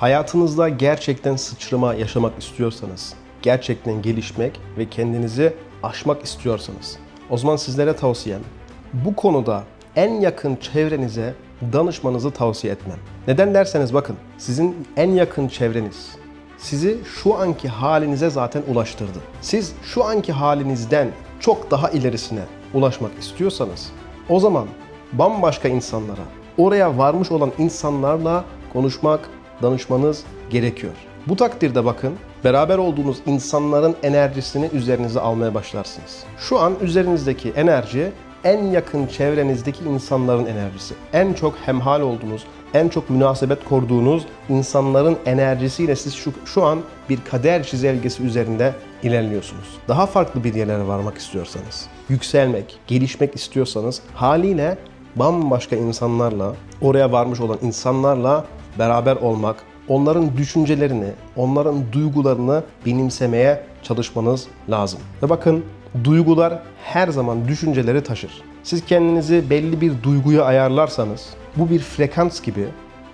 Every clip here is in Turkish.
Hayatınızda gerçekten sıçrama yaşamak istiyorsanız, gerçekten gelişmek ve kendinizi aşmak istiyorsanız, o zaman sizlere tavsiyem bu konuda en yakın çevrenize danışmanızı tavsiye etmem. Neden derseniz bakın, sizin en yakın çevreniz sizi şu anki halinize zaten ulaştırdı. Siz şu anki halinizden çok daha ilerisine ulaşmak istiyorsanız o zaman bambaşka insanlara, oraya varmış olan insanlarla konuşmak, danışmanız gerekiyor. Bu takdirde bakın beraber olduğunuz insanların enerjisini üzerinize almaya başlarsınız. Şu an üzerinizdeki enerji en yakın çevrenizdeki insanların enerjisi. En çok hemhal olduğunuz, en çok münasebet kurduğunuz insanların enerjisiyle siz şu, şu an bir kader çizelgesi üzerinde ilerliyorsunuz. Daha farklı bir yerlere varmak istiyorsanız, yükselmek, gelişmek istiyorsanız haliyle bambaşka insanlarla, oraya varmış olan insanlarla beraber olmak, onların düşüncelerini, onların duygularını benimsemeye çalışmanız lazım. Ve bakın duygular her zaman düşünceleri taşır. Siz kendinizi belli bir duyguya ayarlarsanız bu bir frekans gibi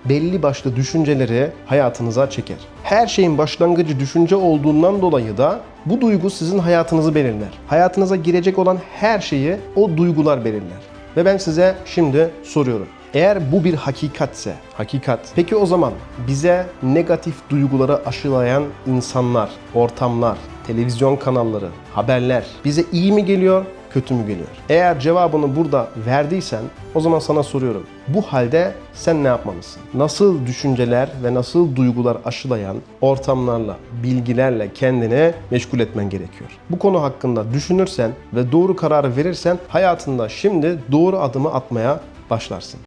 belli başlı düşünceleri hayatınıza çeker. Her şeyin başlangıcı düşünce olduğundan dolayı da bu duygu sizin hayatınızı belirler. Hayatınıza girecek olan her şeyi o duygular belirler. Ve ben size şimdi soruyorum. Eğer bu bir hakikatse, hakikat. Peki o zaman bize negatif duyguları aşılayan insanlar, ortamlar, televizyon kanalları, haberler bize iyi mi geliyor, kötü mü geliyor? Eğer cevabını burada verdiysen o zaman sana soruyorum. Bu halde sen ne yapmalısın? Nasıl düşünceler ve nasıl duygular aşılayan ortamlarla, bilgilerle kendini meşgul etmen gerekiyor? Bu konu hakkında düşünürsen ve doğru kararı verirsen hayatında şimdi doğru adımı atmaya başlarsın.